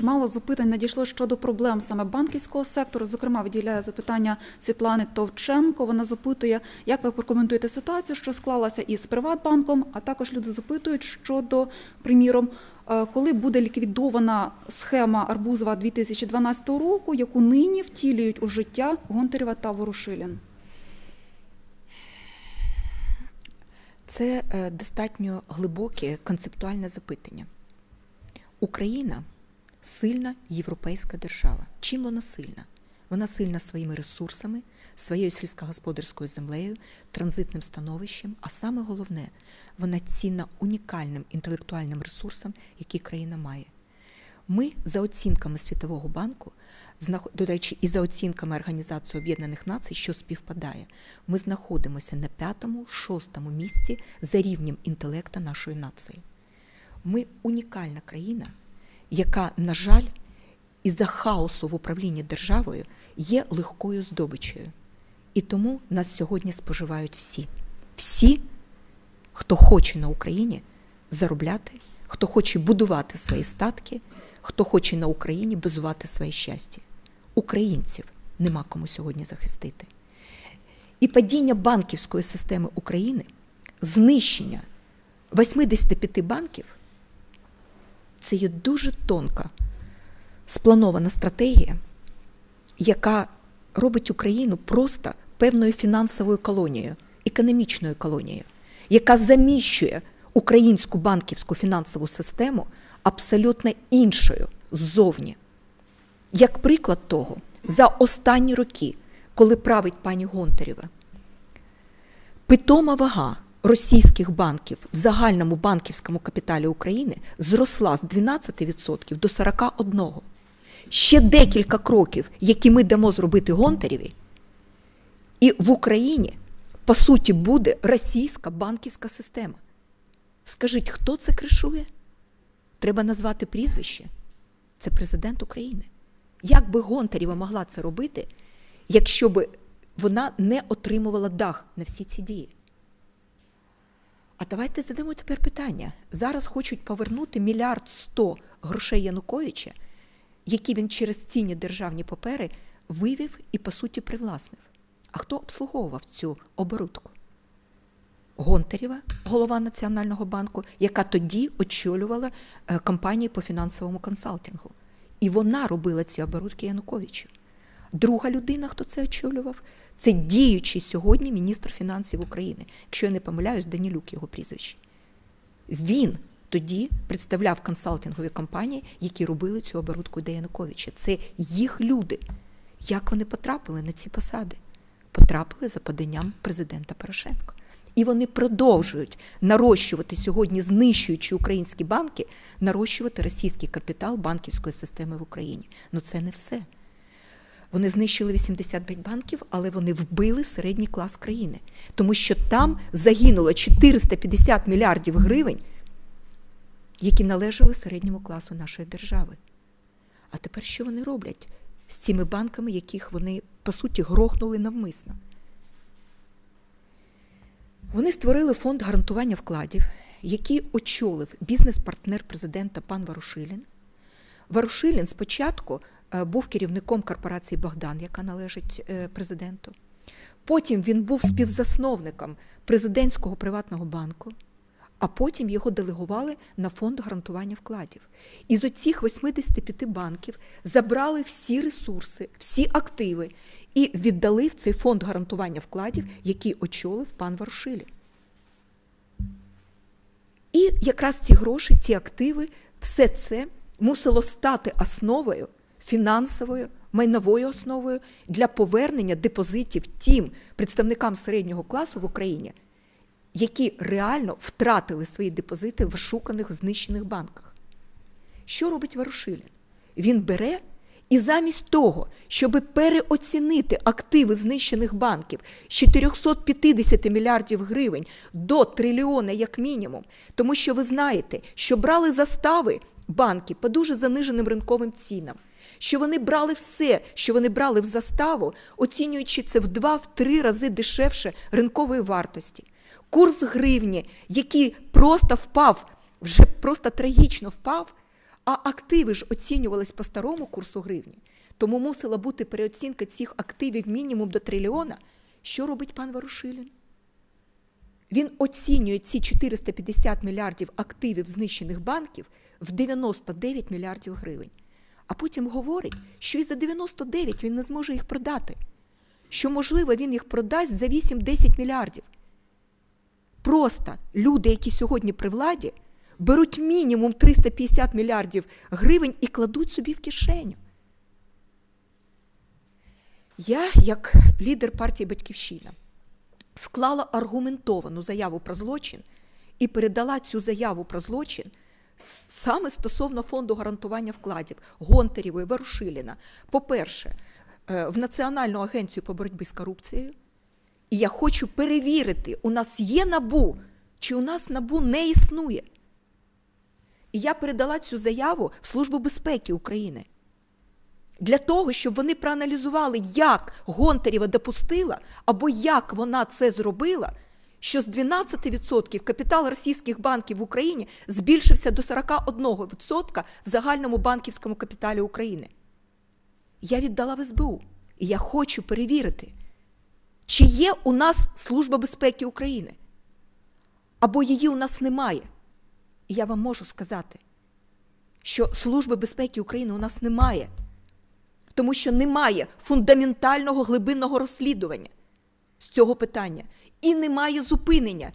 чимало запитань надійшло щодо проблем саме банківського сектору. Зокрема, виділяє запитання Світлани Товченко. Вона запитує, як ви прокоментуєте ситуацію, що склалася із Приватбанком. А також люди запитують щодо, приміром, е, коли буде ліквідована схема Арбузова 2012 року, яку нині втілюють у життя Гонтарєва та Ворушилін. Це е, достатньо глибоке концептуальне запитання. Україна сильна європейська держава. Чим вона сильна? Вона сильна своїми ресурсами, своєю сільськогосподарською землею, транзитним становищем, а саме головне, вона цінна унікальним інтелектуальним ресурсом, який країна має. Ми, за оцінками Світового банку, до речі, і за оцінками Організації Об'єднаних Націй, що співпадає, ми знаходимося на п'ятому, шостому місці за рівнем інтелекта нашої нації. Ми унікальна країна, яка, на жаль, із-за хаосу в управлінні державою є легкою здобичею. І тому нас сьогодні споживають всі. Всі, хто хоче на Україні заробляти, хто хоче будувати свої статки, хто хоче на Україні базувати своє щастя. Українців нема кому сьогодні захистити. І падіння банківської системи України, знищення 85 банків це є дуже тонка спланована стратегія, яка робить Україну просто певною фінансовою колонією, економічною колонією, яка заміщує українську банківську фінансову систему абсолютно іншою ззовні. Як приклад того, за останні роки, коли править пані Гонтарєва, питома вага російських банків в загальному банківському капіталі України зросла з 12% до 41%. Ще декілька кроків, які ми дамо зробити Гонтарєві, і в Україні, по суті, буде російська банківська система. Скажіть, хто це кришує? Треба назвати прізвище. Це президент України. Як би Гонтарєва могла це робити, якщо б вона не отримувала дах на всі ці дії? А давайте задамо тепер питання. Зараз хочуть повернути мільярд сто грошей Януковича, які він через цінні державні папери вивів і, по суті, привласнив. А хто обслуговував цю оборудку? Гонтарєва, голова Національного банку, яка тоді очолювала е, компанії по фінансовому консалтингу. І вона робила ці оборудки Януковичу. Друга людина, хто це очолював, це діючий сьогодні міністр фінансів України. Якщо я не помиляюсь, Данілюк його прізвище. Він тоді представляв консалтингові компанії, які робили цю оборудку Януковича. Це їх люди. Як вони потрапили на ці посади? Потрапили за поданням президента Порошенка. І вони продовжують нарощувати сьогодні, знищуючи українські банки, нарощувати російський капітал банківської системи в Україні. Ну це не все. Вони знищили 85 банків, але вони вбили середній клас країни, тому що там загинуло 450 мільярдів гривень, які належали середньому класу нашої держави. А тепер що вони роблять з цими банками, яких вони, по суті, грохнули навмисно? Вони створили фонд гарантування вкладів, який очолив бізнес-партнер президента пан Варушилін. Варушилін спочатку був керівником корпорації Богдан, яка належить е, президенту. Потім він був співзасновником президентського приватного банку, а потім його делегували на фонд гарантування вкладів. Із оцих 85 банків забрали всі ресурси, всі активи і віддали в цей фонд гарантування вкладів, який очолив пан Варшилін. І якраз ці гроші, ці активи, все це мусило стати основою фінансовою, майновою основою для повернення депозитів тим представникам середнього класу в Україні, які реально втратили свої депозити в шуканих знищених банках. Що робить Варушилін? Він бере і замість того, щоб переоцінити активи знищених банків з 450 мільярдів гривень до трильйона як мінімум, тому що ви знаєте, що брали застави банки по дуже заниженим ринковим цінам, що вони брали все, що вони брали в заставу, оцінюючи це в 2-3 рази дешевше ринкової вартості. Курс гривні, який просто впав, вже просто трагічно впав, А активи ж оцінювались по старому курсу гривні, тому мусила бути переоцінка цих активів мінімум до трильйона. Що робить пан Ворушилін? Він оцінює ці 450 мільярдів активів знищених банків в 99 мільярдів гривень. А потім говорить, що і за 99 він не зможе їх продати. Що, можливо, він їх продасть за 8-10 мільярдів. Просто люди, які сьогодні при владі, беруть мінімум 350 мільярдів гривень і кладуть собі в кишеню. Я, як лідер партії Батьківщина, склала аргументовану заяву про злочин і передала цю заяву про злочин саме стосовно фонду гарантування вкладів Гонтарєвої, Ворушиліна. По-перше, е, в Національну агенцію по боротьбі з корупцією. І я хочу перевірити, у нас є набу, чи у нас набу не існує. І я передала цю заяву в Службу безпеки України для того, щоб вони проаналізували, як Гонтарєва допустила, або як вона це зробила, що з 12% капітал російських банків в Україні збільшився до 41% в загальному банківському капіталі України. Я віддала в СБУ, і я хочу перевірити, чи є у нас Служба безпеки України, або її у нас немає. І я вам можу сказати, що Служби безпеки України у нас немає тому що немає фундаментального глибинного розслідування з цього питання і немає зупинення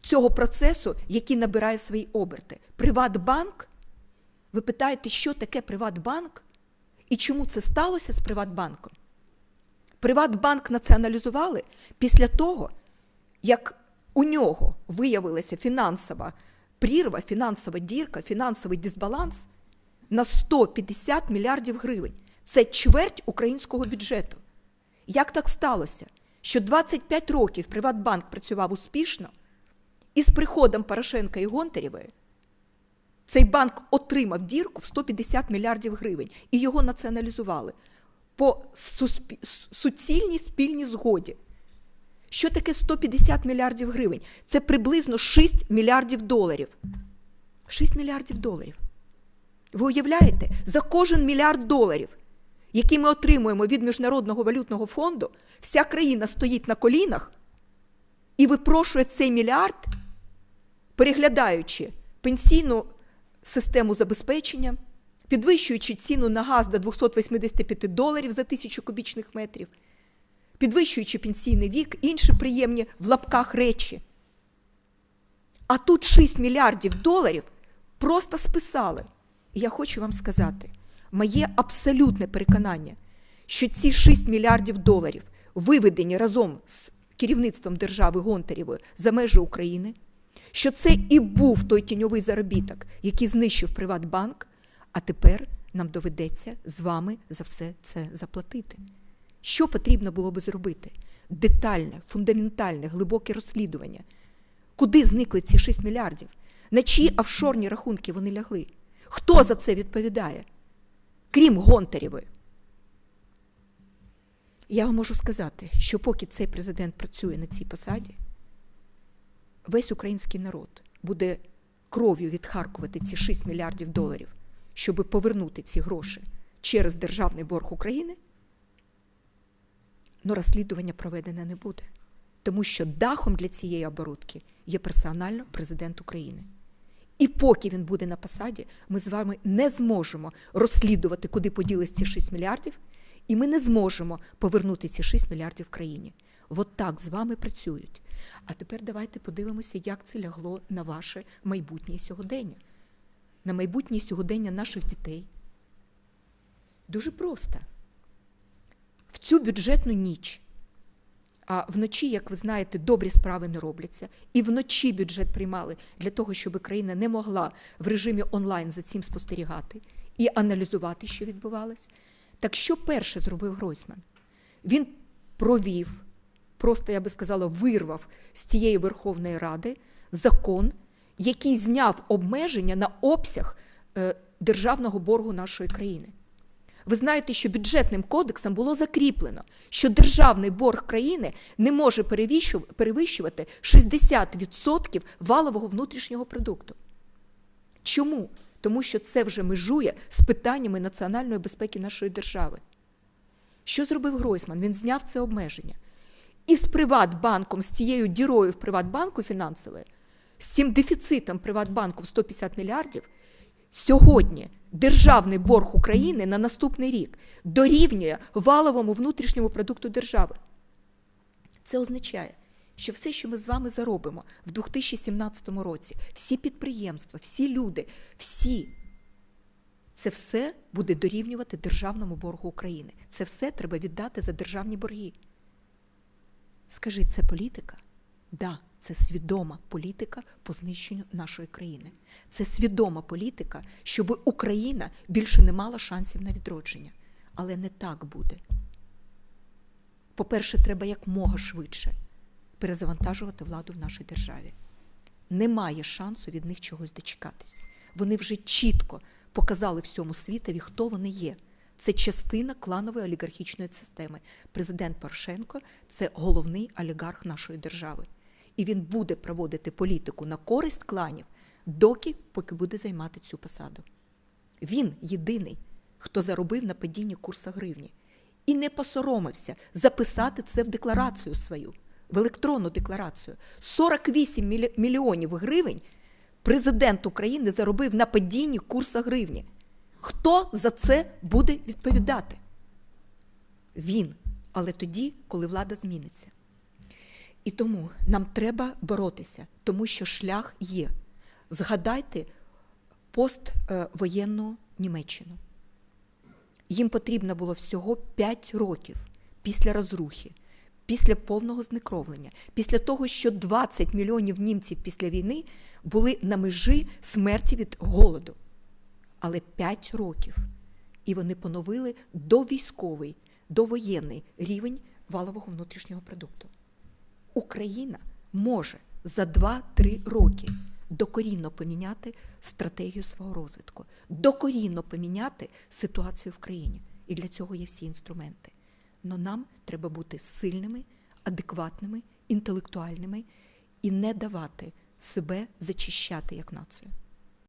цього процесу, який набирає свої оберти. Приватбанк. Ви питаєте, що таке Приватбанк і чому це сталося з Приватбанком? Приватбанк націоналізували після того, як у нього виявилася фінансова прірва, фінансова дірка, фінансовий дисбаланс на 150 мільярдів гривень. Це чверть українського бюджету. Як так сталося, що 25 років Приватбанк працював успішно, і з приходом Порошенка і Гонтарєвої цей банк отримав дірку в 150 мільярдів гривень і його націоналізували по суспі... суцільній спільній згоді. Що таке 150 мільярдів гривень? Це приблизно 6 мільярдів доларів. 6 мільярдів доларів. Ви уявляєте, за кожен мільярд доларів які ми отримуємо від Міжнародного валютного фонду, вся країна стоїть на колінах і випрошує цей мільярд, переглядаючи пенсійну систему забезпечення, підвищуючи ціну на газ до 285 доларів за тисячу кубічних метрів, підвищуючи пенсійний вік, інші приємні в лапках речі. А тут 6 мільярдів доларів просто списали. І я хочу вам сказати моє абсолютне переконання, що ці 6 мільярдів доларів виведені разом з керівництвом держави Гонтарєвої за межі України, що це і був той тіньовий заробіток, який знищив Приватбанк, а тепер нам доведеться з вами за все це заплатити. Що потрібно було би зробити? Детальне, фундаментальне, глибоке розслідування. Куди зникли ці 6 мільярдів? На чиї офшорні рахунки вони лягли? Хто за це відповідає? Крім Гонтарєвої. Я вам можу сказати, що поки цей президент працює на цій посаді, весь український народ буде кров'ю відхаркувати ці 6 мільярдів доларів, щоб повернути ці гроші через державний борг України, але розслідування проведене не буде. Тому що дахом для цієї оборудки є персонально президент України. І поки він буде на посаді, ми з вами не зможемо розслідувати, куди поділись ці 6 мільярдів, і ми не зможемо повернути ці 6 мільярдів країні. От так з вами працюють. А тепер давайте подивимося, як це лягло на ваше майбутнє сьогодення, на майбутнє сьогодення наших дітей. Дуже просто. В цю бюджетну ніч а вночі, як ви знаєте, добрі справи не робляться. І вночі бюджет приймали для того, щоб країна не могла в режимі онлайн за цим спостерігати і аналізувати, що відбувалось. Так що перше зробив Гройсман? Він провів, просто я би сказала, вирвав з цієї Верховної Ради закон, який зняв обмеження на обсяг е, державного боргу нашої країни. Ви знаєте, що бюджетним кодексом було закріплено, що державний борг країни не може перевищувати 60% валового внутрішнього продукту. Чому? тому що це вже межує з питаннями національної безпеки нашої держави. Що зробив Гройсман? Він зняв це обмеження. І з Приватбанком, з цією дірою в Приватбанку фінансовою, з цим дефіцитом Приватбанку в 150 мільярдів, сьогодні державний борг України на наступний рік дорівнює валовому внутрішньому продукту держави. Це означає, що все, що ми з вами заробимо в 2017 році, всі підприємства, всі люди, всі, це все буде дорівнювати державному боргу України. Це все треба віддати за державні борги. Скажіть, це політика? Да, це свідома політика по знищенню нашої країни. Це свідома політика, щоб Україна більше не мала шансів на відродження. Але не так буде. По-перше, треба якмога швидше перезавантажувати владу в нашій державі. Немає шансу від них чогось дочекатись. Вони вже чітко показали всьому світові, хто вони є. Це частина кланової олігархічної системи. Президент Порошенко це головний олігарх нашої держави. І він буде проводити політику на користь кланів, доки поки буде займати цю посаду. Він єдиний, хто заробив на падінні курсу гривні. І не посоромився записати це в декларацію свою, в електронну декларацію. 48 мільйонів гривень президент України заробив на падінні курсу гривні. Хто за це буде відповідати? Він. Але тоді, коли влада зміниться. І тому нам треба боротися, тому що шлях є. Згадайте поствоєнну Німеччину. Їм потрібно було всього 5 років після розрухи, після повного знекровлення, після того, що 20 мільйонів німців після війни були на межі смерті від голоду. Але 5 років. І вони поновили довійськовий, довоєнний рівень валового внутрішнього продукту. Україна може за 2-3 роки докорінно поміняти стратегію свого розвитку, докорінно поміняти ситуацію в країні. І для цього є всі інструменти. Но нам треба бути сильними, адекватними, інтелектуальними і не давати себе зачищати як націю.